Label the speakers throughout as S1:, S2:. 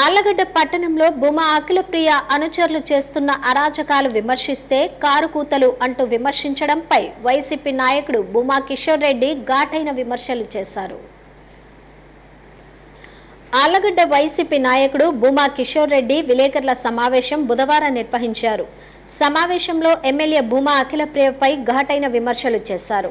S1: ఆళ్ళగడ్డ పట్టణంలో భూమా అఖిలప్రియ అనుచరులు చేస్తున్న అరాచకాలు విమర్శిస్తే కారు కూతలు అంటూ విమర్శించడంపై వైసీపీ నాయకుడు భూమా కిషోర్ రెడ్డి ఘాటైన విమర్శలు చేశారు. ఆళ్ళగడ్డ వైసీపీ నాయకుడు భూమా కిషోర్ రెడ్డి విలేకరుల సమావేశం బుధవారం నిర్వహించారు. సమావేశంలో ఎమ్మెల్యే భూమా అఖిలప్రియపై ఘాటైన విమర్శలు చేశారు.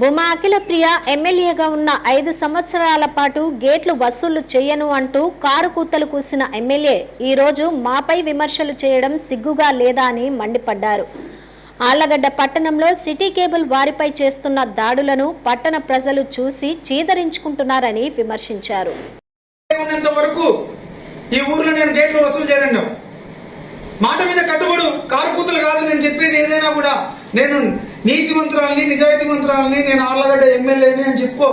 S1: భూమా అఖిలప్రియ ఎమ్మెల్యేగా ఉన్న ఐదు సంవత్సరాల పాటు గేట్లు వసూళ్ళు చేయను అంటూ కారు కూతలు కూసిన ఎమ్మెల్యే ఈరోజు మాపై విమర్శలు చేయడం సిగ్గుగా లేదా అని మండిపడ్డారు. ఆళ్ళగడ్డ పట్టణంలో సిటీ కేబుల్ వారిపై చేస్తున్న దాడులను పట్టణ ప్రజలు చూసి చీదరించుకుంటున్నారని విమర్శించారు.
S2: వరకు ఈ ఊర్లో నేను గేట్లు వసూలు చేయను మాట మీద కట్టుబడు కారు కూతులు కాదు నేను చెప్పేది ఏదైనా కూడా. నేను నీతి మంత్రాలని నిజాయితీ మంత్రాలని నేను ఆర్లగడ్డ ఎమ్మెల్యేని అని చెప్పుకో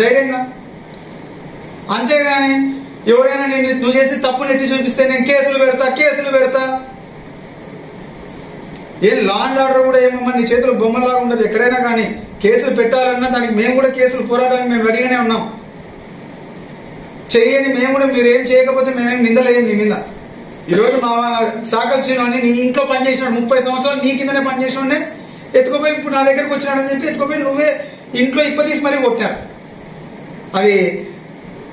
S2: ధైర్యంగా. అంతేగాని ఎవరైనా నేను నువ్వు చేసి తప్పుని ఎత్తి చూపిస్తే నేను కేసులు పెడతా కేసులు పెడతా. ఏం లా అండ్ ఆర్డర్ కూడా ఏమమ్మా నీ చేతులు బొమ్మలాగా ఉండదు. ఎక్కడైనా కానీ కేసులు పెట్టాలన్నా దానికి మేము కూడా కేసులు పోరాటానికి మేము రెడీగానే ఉన్నాం. చేయని మేము కూడా మీరు ఏం చేయకపోతే మేమేం నిందలేం నీ మీద. ఈరోజు మా సాకల్ చేయడం నీ ఇంట్లో పనిచేసినాడు ముప్పై సంవత్సరాలు నీ కిందనే పనిచేసినాడే ఎత్తుకుపోయి ఇప్పుడు నా దగ్గరకు వచ్చినాడని చెప్పి ఎత్తుకుపోయి నువ్వే ఇంట్లో ఇప్పతీసి మరీ కొట్టినారు. అది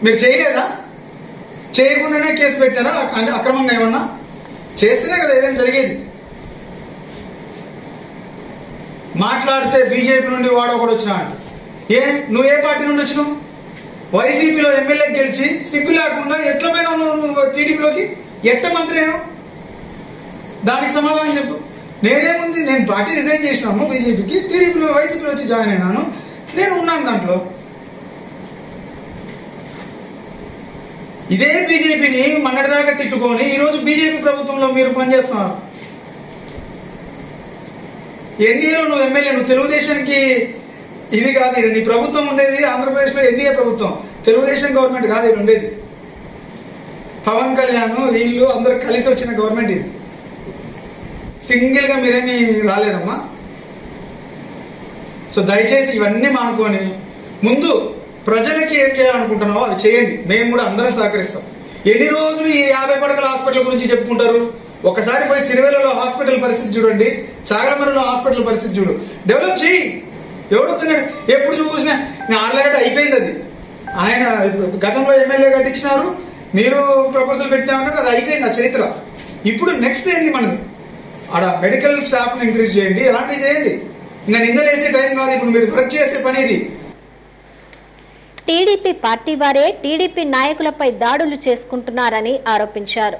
S2: మీరు చేయలేదా? చేయకుండానే కేసు పెట్టారా? అంటే అక్రమంగా ఏమన్నా? చేస్తేనే కదా ఏదైనా జరిగేది. మాట్లాడితే బీజేపీ నుండి వాడు ఒకడు వచ్చినాడు. ఏ? నువ్వు ఏ పార్టీ నుండి వచ్చినావు? వైసీపీలో ఎమ్మెల్యే గెలిచి సిగ్గు లేకుండా ఎట్ల పోయినావు నువ్వు టీడీపీలోకి? ఎట్ట మంత్రి దానికి సమాధానం చెప్పు. నేనేముంది? నేను పార్టీ రిజైన్ చేసినాము బీజేపీకి టీడీపీలో వైసీపీలో వచ్చి జాయిన్ అయినాను. నేను ఉన్నాను దాంట్లో. ఇదే బీజేపీని మొన్నటిదాకా తిట్టుకొని ఈరోజు బీజేపీ ప్రభుత్వంలో మీరు పనిచేస్తున్నారు. ఎన్డీఏలో నువ్వు ఎమ్మెల్యే నువ్వు తెలుగుదేశానికి ఇది కాదు నీ ప్రభుత్వం ఉండేది ఆంధ్రప్రదేశ్లో ఎన్డీఏ ప్రభుత్వం. తెలుగుదేశం గవర్నమెంట్ కాదు ఇక్కడ ఉండేది. పవన్ కళ్యాణ్ వీళ్ళు అందరు కలిసి వచ్చిన గవర్నమెంట్ ఇది. సింగిల్గా మీరేమీ రాలేదమ్మా. సో దయచేసి ఇవన్నీ మానుకొని ముందు ప్రజలకి ఏం చేయాలనుకుంటున్నావో అవి చేయండి. మేము కూడా అందరం సహకరిస్తాం. ఎన్ని రోజులు ఈ యాభై పడకల హాస్పిటల్ గురించి చెప్పుకుంటారు? ఒకసారి పోయి సిరివేలలో హాస్పిటల్ పరిస్థితి చూడండి. చాగలమరలో హాస్పిటల్ పరిస్థితి చూడు. డెవలప్ చేయి ఎవడొస్తున్నాడు ఎప్పుడు చూసినా? ఆర్లగడ్డ అయిపోయింది అది. ఆయన గతంలో ఎమ్మెల్యే కట్టించినారు. మీరు ప్రపోజల్ పెట్టినామన్నారు అది అయిపోయింది నా చరిత్ర. ఇప్పుడు నెక్స్ట్ ఏంది మనది? ఆడ మెడికల్ స్టాఫ్ని ఇంక్రీజ్ చేయండి అలాంటివి చేయండి? ఇంకా నిందలేసే టైం కాదు ఇప్పుడు మీరు వర్క్ చేసే పని ఇది
S1: టీడీపీ పార్టీ వారే టీడీపీ నాయకులపై దాడులు చేసుకుంటున్నారని ఆరోపించారు.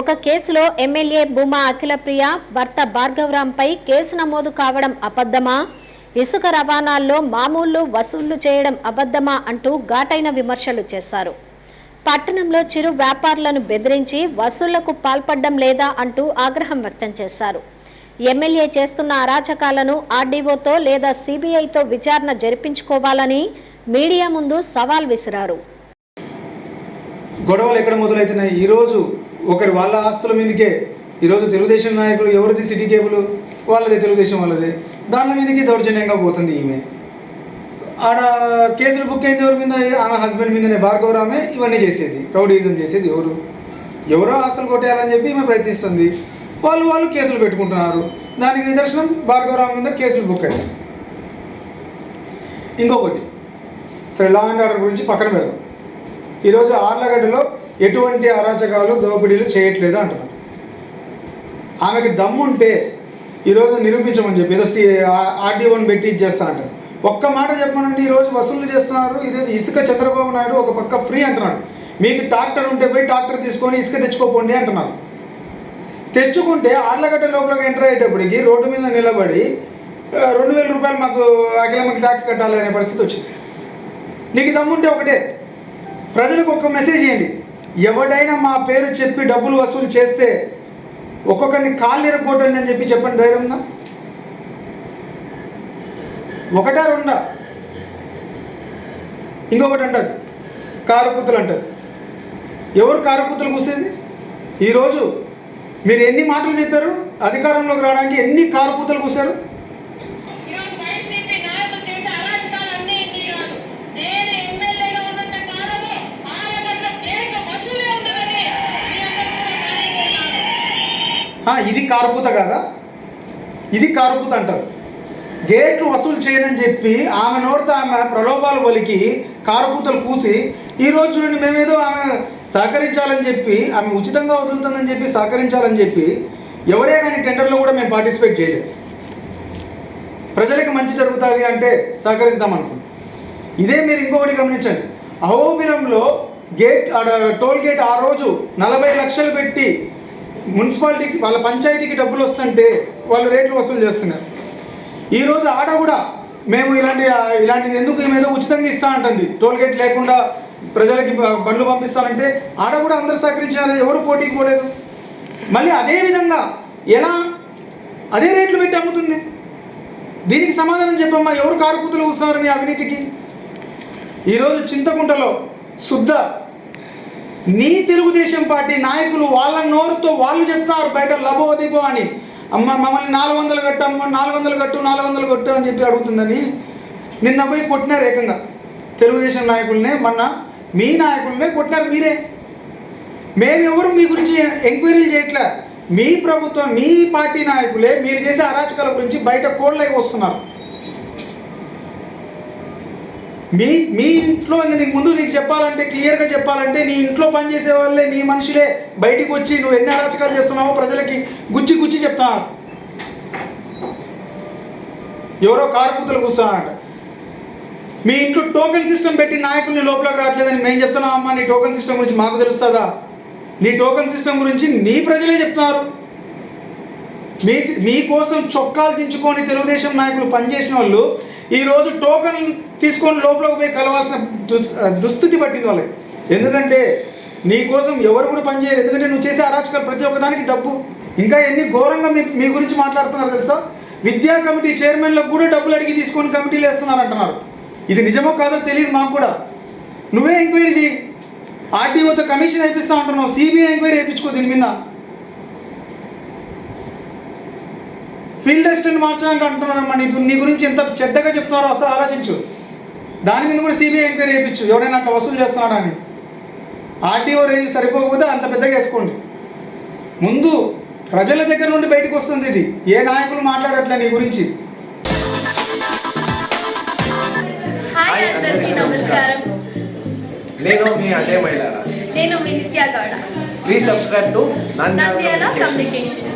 S1: ఒక కేసులో ఎమ్మెల్యే భూమా అఖిలప్రియ భర్త భార్గవరాంపై కేసు నమోదు కావడం అబద్ధమా? ఇసుక రవాణాల్లో మామూలు వసూళ్ళు చేయడం అబద్ధమా? అంటూ ఘాటైన విమర్శలు చేశారు. పట్టణంలో చిరు వ్యాపారులను బెదిరించి వసూళ్ళకు పాల్పడడం లేదా అంటూ ఆగ్రహం వ్యక్తం చేశారు. ఎమ్మెల్యే చేస్తున్న అరాచకాలను ఆర్డీఓతో లేదా సిబిఐతో విచారణ జరిపించుకోవాలని మీడియా ముందు సవాల్ విసిరారు.
S2: గొడవలు ఎక్కడ మొదలవుతున్నాయి ఈరోజు ఒకరి వాళ్ళ ఆస్తుల మీదకే ఈరోజు తెలుగుదేశం నాయకులు ఎవరిది సిటీ కేబుల్? వాళ్ళదే తెలుగుదేశం వాళ్ళదే. దాని మీదకి దౌర్జన్యంగా పోతుంది ఈమె. ఆడ కేసులు బుక్ అయింది ఎవరి మీద? ఆమె హస్బెండ్ మీదనే భార్గవరామే ఇవన్నీ చేసేది. రౌడీజం చేసేది ఎవరు? ఎవరో ఆస్తులు కొట్టేయాలని చెప్పి ఈమె ప్రయత్నిస్తుంది. వాళ్ళు వాళ్ళు కేసులు పెట్టుకుంటున్నారు. దానికి నిదర్శనం భార్గవరామ్ మీద కేసులు బుక్ అయ్యాయి ఇంకొకటి సరే లా అండ్ ఆర్డర్ గురించి పక్కన పెడదాం. ఈరోజు ఆర్లగడ్డలో ఎటువంటి అరాచకాలు దోపిడీలు చేయట్లేదు అంటున్నారు ఆమెకి దమ్ముంటే ఈరోజు నిరూపించమని చెప్పి ఏదో వన్ పెట్టి ఇచ్చేస్తానంటారు. ఒక్క మాట చెప్పమనండి ఈరోజు వసూలు చేస్తున్నారు. ఈరోజు ఇసుక చంద్రబాబు నాయుడు ఒక పక్క ఫ్రీ అంటున్నాడు. మీకు ట్రాక్టర్ ఉంటే పోయి ట్రాక్టర్ తీసుకొని ఇసుక తెచ్చుకోపోండి అంటున్నారు. తెచ్చుకుంటే ఆర్లగడ్డ లోపలికి ఎంటర్ అయ్యేటప్పటికి రోడ్డు మీద నిలబడి రెండు వేల రూపాయలు మాకు అఖిలమ్మకి ట్యాక్స్ కట్టాలి అనే పరిస్థితి వచ్చింది. నీకు దమ్ముంటే ఒకటే. ప్రజలకు ఒక్క మెసేజ్ చేయండి. ఎవడైనా మా పేరు చెప్పి డబ్బులు వసూలు చేస్తే ఒక్కొక్కరిని కాళ్ళు ఎరగొట్టండి అని చెప్పి చెప్పండి ధైర్యంగా ఒకటా రెండా? ఇంకొకటి అంటారు కారపుతులు అంటారు ఎవరు కారపుతులు కూసేది ఈరోజు మీరు ఎన్ని మాటలు చెప్పారు? అధికారంలోకి రావడానికి ఎన్ని
S3: కారపుతులు
S2: కూసారు ఇది కారుపూత కాదా? ఇది కారుపూత అంటారు. గేట్లు వసూలు చేయనని చెప్పి ఆమె నోటితో ఆమె ప్రలోభాలు పలికి కారుపూతలు కూసి ఈ రోజు నుండి మేమేదో ఆమె సహకరించాలని చెప్పి ఆమె ఉచితంగా వదులుతుందని చెప్పి సహకరించాలని చెప్పి ఎవరే కానీ టెండర్లో కూడా మేము పార్టిసిపేట్ చేయలేదు. ప్రజలకు మంచి జరుగుతుంది అంటే సహకరిద్దాం అనుకున్నాం ఇదే మీరు ఇంకొకటి గమనించండి. అహోబిలంలో గేట్ ఆడ టోల్ గేట్ ఆ రోజు నలభై లక్షలు పెట్టి మున్సిపాలిటీకి వాళ్ళ పంచాయతీకి డబ్బులు వస్తుంటే వాళ్ళు రేట్లు వసూలు చేస్తున్నారు. ఈరోజు ఆడ కూడా మేము ఇలాంటి ఇలాంటిది ఎందుకు ఏమేదో ఉచితంగా ఇస్తా అంటుంది. టోల్గేట్ లేకుండా ప్రజలకి బండ్లు పంపిస్తానంటే ఆడ కూడా అందరు సహకరించారు ఎవరు పోటీకి పోలేదు. మళ్ళీ అదే విధంగా ఎలా అదే రేట్లు పెట్టి అమ్ముతుంది. దీనికి సమాధానం చెప్పమ్మా ఎవరు కారుకూతులు కూస్తున్నారు మీ అవినీతికి? ఈరోజు చింతకుంటలో శుద్ధ నీ తెలుగుదేశం పార్టీ నాయకులు వాళ్ళ నోరుతో వాళ్ళు చెప్తారు బయట లభో దిబో అని. అమ్మ మమ్మల్ని నాలుగు వందలు కట్టు అమ్మ నాలుగు వందలు కట్టు నాలుగు వందలు కట్టు అని చెప్పి అడుగుతుందని నిన్న పోయి కొట్టినారు ఏకంగా. తెలుగుదేశం నాయకులనే మొన్న మీ నాయకులనే కొట్టినారు మీరే. మేమెవరు మీ గురించి ఎంక్వైరీలు చేయట్లే. మీ ప్రభుత్వం మీ పార్టీ నాయకులే మీరు చేసే అరాచకాల గురించి బయట కోళ్ళై వస్తున్నారు. మీ మీ ఇంట్లో నీకు ముందు నీకు చెప్పాలంటే క్లియర్గా చెప్పాలంటే నీ ఇంట్లో పనిచేసే వాళ్ళే నీ మనుషులే బయటికి వచ్చి నువ్వు ఎన్ని అరాచకాలు చేస్తున్నావో ప్రజలకి గుచ్చి గుచ్చి చెప్తున్నారు ఎవరో కారుకూతలు కూర్చున్నారంట. మీ ఇంట్లో టోకెన్ సిస్టమ్ పెట్టి నాయకుల్ని లోపలికి రావట్లేదని మేము చెప్తున్నాం అమ్మా నీ టోకెన్ సిస్టమ్ గురించి మాకు తెలుస్తుందా? నీ టోకెన్ సిస్టమ్ గురించి నీ ప్రజలే చెప్తున్నారు. మీ మీకోసం చొక్కాలు దించుకొని తెలుగుదేశం నాయకులు పనిచేసిన వాళ్ళు ఈరోజు టోకన్ తీసుకొని లోపలికి పోయి కలవాల్సిన దుస్- దుస్థితి పట్టింది వాళ్ళకి. ఎందుకంటే నీ కోసం ఎవరు కూడా పనిచేయరు ఎందుకంటే నువ్వు చేసే అరాచకాలు ప్రతి ఒక్కదానికి డబ్బు. ఇంకా ఎన్ని ఘోరంగా మీ మీ గురించి మాట్లాడుతున్నారు తెలుసా? విద్యా కమిటీ చైర్మన్లకు కూడా డబ్బులు అడిగి తీసుకొని కమిటీలు వేస్తున్నారు అంటున్నారు. ఇది నిజమో కాదో తెలియదు మాకు కూడా. నువ్వే ఎంక్వైరీ చేయి ఆర్టీఓతో కమిషన్ వేయిస్తా అంటున్నావు. సిబిఐ ఎంక్వైరీ వేయించుకో దీని మీద. ఫీల్డ్ అసిస్టెంట్ మార్చడానికి అంటున్నారమ్మా నీకు నీ గురించి ఎంత చెడ్డగా చెప్తున్నారో అసలు ఆలోచించు. దాని మీద కూడా సిబిఐ ఎంక్వైరీ చేయించు. ఎవరైనా అట్లా వసూలు చేస్తున్నాడా అని ఆర్టీఓ రేంజ్ సరిపోకపోతే అంత పెద్దగా వేసుకోండి. ముందు ప్రజల దగ్గర నుండి బయటకు వస్తుంది ఇది. ఏ నాయకులు మాట్లాడట్లే నీ గురించి.
S4: హాయ్ అందరికీ నమస్కారం.
S5: నేను మీ అజయ్ మైలారా
S4: నేను మీ Nitya Gowda
S5: please subscribe to
S4: Nandyal communication